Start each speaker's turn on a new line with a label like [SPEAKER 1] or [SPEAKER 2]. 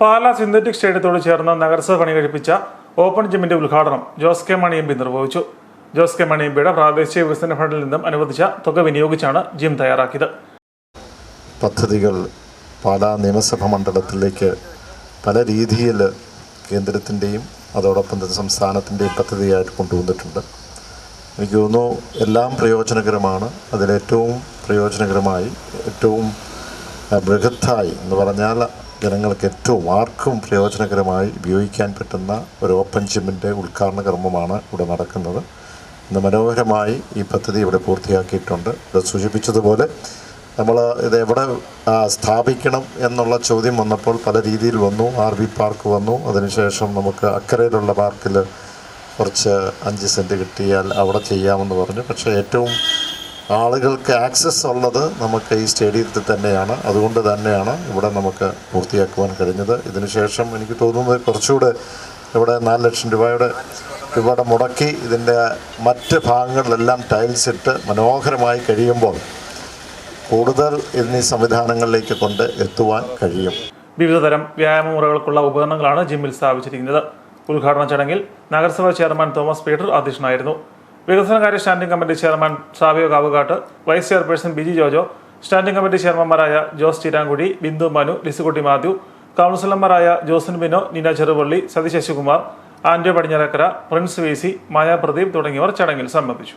[SPEAKER 1] Pala synthetic സ്റ്റേഡിയത്തോട് ചേർന്ന് നഗരസഭ പണി കഴിപ്പിച്ച ഓപ്പൺ ജിമ്മിന്റെ ഉദ്ഘാടനം Jose K Mani M P നിർവഹിച്ചു. ജോസ് കെ മണി എം പിയുടെ പ്രാദേശിക വികസന ഫണ്ടിൽ നിന്നും അനുവദിച്ച തുക വിനിയോഗിച്ചാണ് ജിം തയ്യാറാക്കിയത്.
[SPEAKER 2] പദ്ധതികൾ പാലാ നിയമസഭാ മണ്ഡലത്തിലേക്ക് പല രീതിയിൽ കേന്ദ്രത്തിന്റെയും അതോടൊപ്പം തന്നെ സംസ്ഥാനത്തിന്റെയും പദ്ധതിയായിട്ട് കൊണ്ടുവന്നിട്ടുണ്ട്. എനിക്ക് തോന്നുന്നു എല്ലാം പ്രയോജനകരമാണ്. അതിലേറ്റവും പ്രയോജനകരമായി ഏറ്റവും ബൃഹത്തായി എന്ന് പറഞ്ഞാൽ ജനങ്ങൾക്ക് ഏറ്റവും ആർക്കും പ്രയോജനകരമായി ഉപയോഗിക്കാൻ പറ്റുന്ന ഒരു ഓപ്പൺ ജിമ്മിന്റെ ഉദ്ഘാടന കർമ്മമാണ് ഇവിടെ നടക്കുന്നത്. ഇന്ന് മനോഹരമായി ഈ പദ്ധതി ഇവിടെ പൂർത്തിയാക്കിയിട്ടുണ്ട്. ഇത് സൂചിപ്പിച്ചതുപോലെ നമ്മൾ ഇത് എവിടെ സ്ഥാപിക്കണം എന്നുള്ള ചോദ്യം വന്നപ്പോൾ പല രീതിയിൽ വന്നു. ആർ വി പാർക്ക് വന്നു. അതിനുശേഷം നമുക്ക് അക്കരയിലുള്ള പാർക്കിൽ കുറച്ച് അഞ്ച് സെന്റ് കിട്ടിയാൽ അവിടെ ചെയ്യാമെന്ന് പറഞ്ഞു. പക്ഷേ ഏറ്റവും ആളുകൾക്ക് ആക്സസ് ഉള്ളത് നമുക്ക് ഈ സ്റ്റേഡിയത്തിൽ തന്നെയാണ്. അതുകൊണ്ട് തന്നെയാണ് ഇവിടെ നമുക്ക് പൂർത്തിയാക്കുവാൻ കഴിഞ്ഞത്. ഇതിനുശേഷം എനിക്ക് തോന്നുന്നത് കുറച്ചുകൂടെ ഇവിടെ നാല് ലക്ഷം രൂപയുടെ രൂപയുടെ മുടക്കി ഇതിന്റെ മറ്റ് ഭാഗങ്ങളിലെല്ലാം ടൈൽസ് ഇട്ട് മനോഹരമായി കഴിയുമ്പോൾ കൂടുതൽ എന്നീ സംവിധാനങ്ങളിലേക്ക് കൊണ്ട് എത്തുവാൻ കഴിയും.
[SPEAKER 1] വിവിധതരം വ്യായാമ മുറകൾക്കുള്ള ഉപകരണങ്ങളാണ് ജിമ്മിൽ സ്ഥാപിച്ചിരിക്കുന്നത്. ഉദ്ഘാടന ചടങ്ങിൽ നഗരസഭാ ചെയർമാൻ തോമസ് പീറ്റർ അധ്യക്ഷനായിരുന്നു. വികസനകാര്യ standing committee chairman Savio Kavukattu vice chairperson Biji Jojo standing committee ചെയർമാൻമാരായ Jose Cheerankudi Bindu Manu Lisukutty Mathew കൗൺസിലർമാരായ ജോസൻ ബിനോ നീന ചെറുപള്ളി സതി ശശികുമാർ ആന്റോ പടിഞ്ഞാറക്കര പ്രിൻസ് വി സി മായാ പ്രദീപ് തുടങ്ങിയവർ ചടങ്ങിൽ സംബന്ധിച്ചു.